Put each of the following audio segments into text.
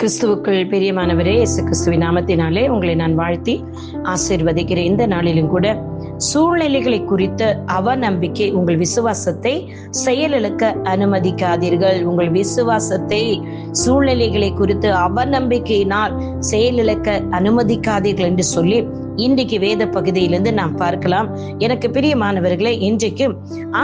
கிறிஸ்துவுக்குள் பிரியமானவரே இயேசு கிறிஸ்துவின் நாமத்தினாலே உங்களை நான் வாழ்த்தி ஆசீர்வதிக்கிறேன். இந்த நாளிலும் கூட சூழ்நிலைகளை குறித்த அவநம்பிக்கை உங்கள் விசுவாசத்தை செயலிழக்க அனுமதிக்காதீர்கள். உங்கள் விசுவாசத்தை சூழ்நிலைகளை குறித்து அவநம்பிக்கையினால் செயலிழக்க அனுமதிக்காதீர்கள் என்று சொல்லி இன்றைக்கு வேத பகுதியிலிருந்து நாம் பார்க்கலாம். எனக்கு பிரியமானவர்களே இன்றைக்கு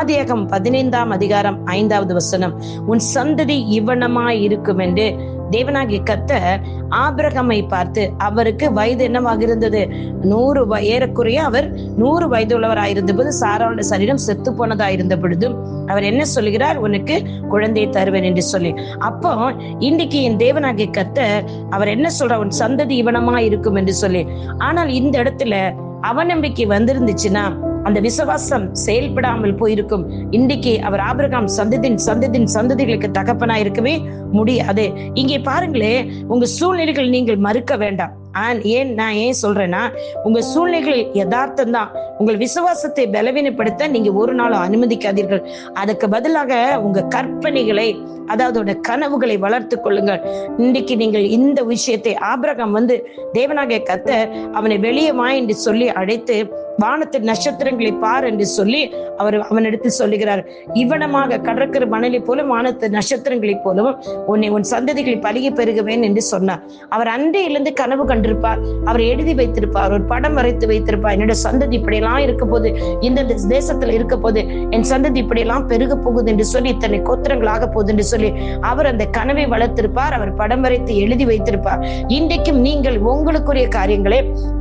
ஆதியாகம் பதினைந்தாம் அதிகாரம் ஐந்தாவது வசனம் உன் சந்ததி இவ்வனமாய் இருக்கும் என்று தேவனாகிய கத்தர் ஆபிரகமை பார்த்து அவருக்கு வயது என்னவாக இருந்தது? நூறு வ- ஏறக்குறைய அவர் நூறு வயது உள்ளவராக போது சாராவோட சரீரம் செத்து போனதா இருந்த பொழுதும் அவர் என்ன சொல்கிறார் உனக்கு குழந்தையை தருவேன் என்று சொல்லி. அப்போ இன்னைக்கு என் தேவனாகிய கத்தர் அவர் என்ன சொல்றார்? உன் சந்ததி இவனமா இருக்கும் என்று சொல்லி. ஆனால் இந்த இடத்துல அவநம்பிக்கை வந்திருந்துச்சுன்னா அந்த விசுவாசம் செயல்படாமல் போயிருக்கும். இன்றைக்கு அவர் ஆபிரகாம் சந்ததின் சந்ததின் சந்ததிகளுக்கு தகப்பனா இருக்கவே முடியாது. இங்கே பாருங்களே உங்க சூழ்நிலைகள் நீங்கள் மறுக்க வேண்டாம். ஆன் ஏன் நான் ஏன் சொல்றேன்னா உங்க சூழ்நிலைகள் யதார்த்தம் தான் உங்கள் விசுவாசத்தை பலவீனப்படுத்த நீங்க ஒரு நாளும் அனுமதிக்காதீர்கள். அதுக்கு பதிலாக உங்க கற்பனைகளை அதாவது கனவுகளை வளர்த்து கொள்ளுங்கள். இன்றைக்கு நீங்கள் இந்த விஷயத்தை ஆபிரகாம் வந்து தேவனாக கத்த அவனை வெளியே வா என்று சொல்லி அழைத்து வானத்து நட்சத்திரங்களை பார் என்று சொல்லி அவர் அவனிடத்தில் சொல்லுகிறார். இவனமாக கடற்கரை மணலை போல வானத்து நட்சத்திரங்களைப் போலவும் உன்னை உன் சந்ததிகளை பலிகை பெருகுவேன் என்று சொன்னார். அவர் அன்றையிலிருந்து கனவு கண்டிருப்பார். அவர் எழுதி வைத்திருப்பார். ஒரு படம் வரைத்து வைத்திருப்பார். என்னோட சந்ததி இப்படியெல்லாம் இருக்க போது இந்த தேசத்துல இருக்க போது என் சந்ததி இப்படியெல்லாம் பெருக போகுது என்று சொல்லி இத்தனை கோத்திரங்கள் ஆக போகுது என்று சொல்லி அவர் அந்த கனவை வளர்த்திருப்பார். அவர் படம் வரைத்து எழுதி வைத்திருப்பார். இன்றைக்கும் நீங்கள் உங்களுக்குரிய காரியங்களை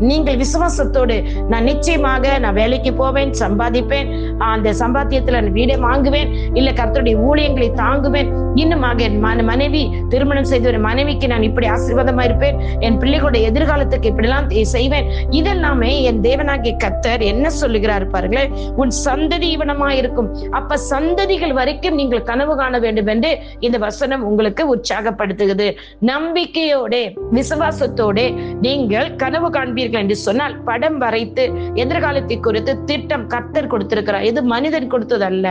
நீங்கள் விசுவாசத்தோடு நான் நிச்சயமாக நான் வேலைக்கு போவேன் சம்பாதிப்பேன் அந்த சம்பாத்தியத்துல நான் வீடை வாங்குவேன் இல்ல கர்த்தருடைய ஊழியங்களை தாங்குவேன். இன்னுமாக என் மனைவி திருமணம் செய்த ஒரு மனைவிக்கு நான் இப்படி ஆசீர்வாதமா இருப்பேன். என் பிள்ளைகளுடைய எதிர்காலத்துக்கு இப்படிலாம் செய்வேன். இதெல்லாமே என் தேவனாகிய கத்தர் என்ன சொல்லுகிறார் பாருங்களேன். உன் சந்ததி இவனமா இருக்கும் அப்ப சந்ததிகள் வரைக்கும் நீங்கள் கனவு காண வேண்டும் என்று இந்த வசனம் உங்களுக்கு உற்சாகப்படுத்துகிறது. நம்பிக்கையோட விசுவாசத்தோட நீங்கள் கனவு காண்பீர்கள் என்று சொன்னால் படம் வரைத்து எதிர்காலத்தை குறித்து திட்டம் கர்த்தர் கொடுத்திருக்கிறார். இது மனிதன் கொடுத்ததல்ல.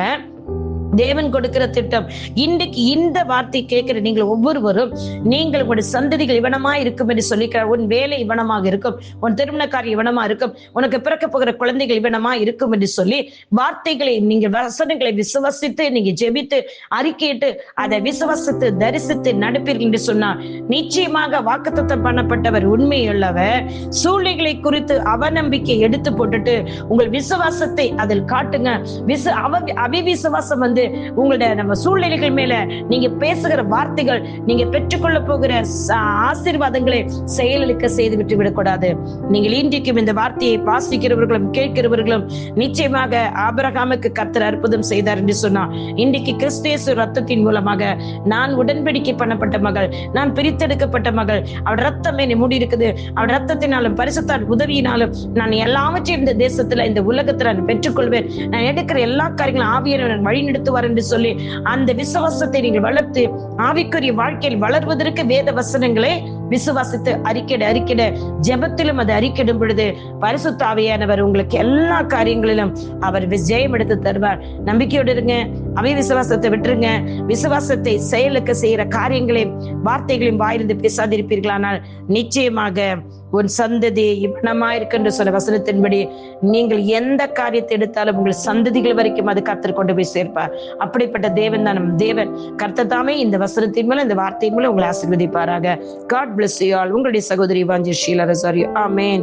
தேவன் கொடுக்கிற திட்டம். இன்றைக்கு இந்த வார்த்தை கேட்கிற நீங்கள் ஒவ்வொருவரும் நீங்கள் உங்களுடைய சந்ததிகள் இவனமா இருக்கும் என்று சொல்லிக்கிறார் உன் வேலை இவனமாக இருக்கும் உன் திருமணக்காரி இவனமா இருக்கும் உனக்கு பிறக்க போகிற குழந்தைகள் இவனமா இருக்கும் என்று சொல்லி வார்த்தைகளை நீங்க வசனங்களை விசுவசித்து நீங்க ஜெபித்து அறிக்கையிட்டு அதை விசுவசித்து தரிசித்து நடப்பீர்கள் என்று சொன்னார் நிச்சயமாக வாக்குத்தத்தம் பண்ணப்பட்டவர் உண்மையுள்ளவர். சூழ்நிலைகளை குறித்து அவநம்பிக்கை எடுத்து போட்டுட்டு உங்கள் விசுவாசத்தை அதில் காட்டுங்க. விசு அவ அவிவிசுவாசம் வந்து உங்களுடைய நம்ம சூழ்நிலைகள் மேல நீங்க பேசுகிற வார்த்தைகள் நீங்க பெற்றுக்கொள்ள போகிற ஆசீர்வாதங்களை செயலுக்க செய்து விட்டு விடக்கூடாது. நீங்கள் இன்றைக்கும் இந்த வார்த்தையை வாசிக்கிறவர்களும் கேட்கிறவர்களும் நிச்சயமாக ஆபரகாமுக்கு கர்த்தர் அற்புதம் செய்தார் என்று சொன்னார் இன்றைக்கு கிறிஸ்தேசு ரத்தத்தின் மூலமாக நான் உடன்படிக்கை பண்ணப்பட்ட மகள் நான் பிரித்தெடுக்கப்பட்ட மகள் அவள் ரத்தம் என்னை மூடி இருக்குது அவள் ரத்தத்தினாலும் பரிசுத்தால் உதவியினாலும் நான் எல்லாவற்றையும் இந்த தேசத்துல இந்த உலகத்துல நான் பெற்றுக்கொள்வேன். நான் எடுக்கிற எல்லா காரியங்களும் ஆவியர் வழி நடத்துவார் என்று சொல்லி அந்த விசுவாசத்தை நீங்கள் வளர்த்து ஆவிக்குரிய வாழ்க்கையில் வளர்வதற்கு வேத வசனங்களை விசுவாசித்து அறிக்கிட அறிக்கிட ஜெபத்திலும் அது அறிக்கிடும் பொழுது பரிசுத்த உங்களுக்கு எல்லா காரியங்களிலும் அவர் விஜயம் எடுத்து தருவார். நம்பிக்கையோடு இருங்க அவை விசுவாசத்தை விட்டுருங்க. விசுவாசத்தை செயலுக்கு செய்யற காரியங்களையும் வார்த்தைகளையும் வாயிருந்து பேசாதிருப்பீர்களானால் நிச்சயமாக உன் சந்ததி இவனமா இருக்கின்ற சொன்ன வசனத்தின்படி நீங்கள் எந்த காரியத்தை எடுத்தாலும் உங்கள் சந்ததிகள் வரைக்கும் அது கர்த்தர் கொண்டு போய் சேர்ப்பார் அப்படிப்பட்ட தேவன் தான் நம் தேவன். கர்த்தர் தாமே இந்த வசனத்தின் மூலம் இந்த வார்த்தையின் மூலம் உங்களை ஆசீர்வதிப்பாராக. காட் பிளஸ் யூ ஆல் உங்களுடைய சகோதரி வாஞ்சி ஷீலா ரசாரியோ ஆமேன்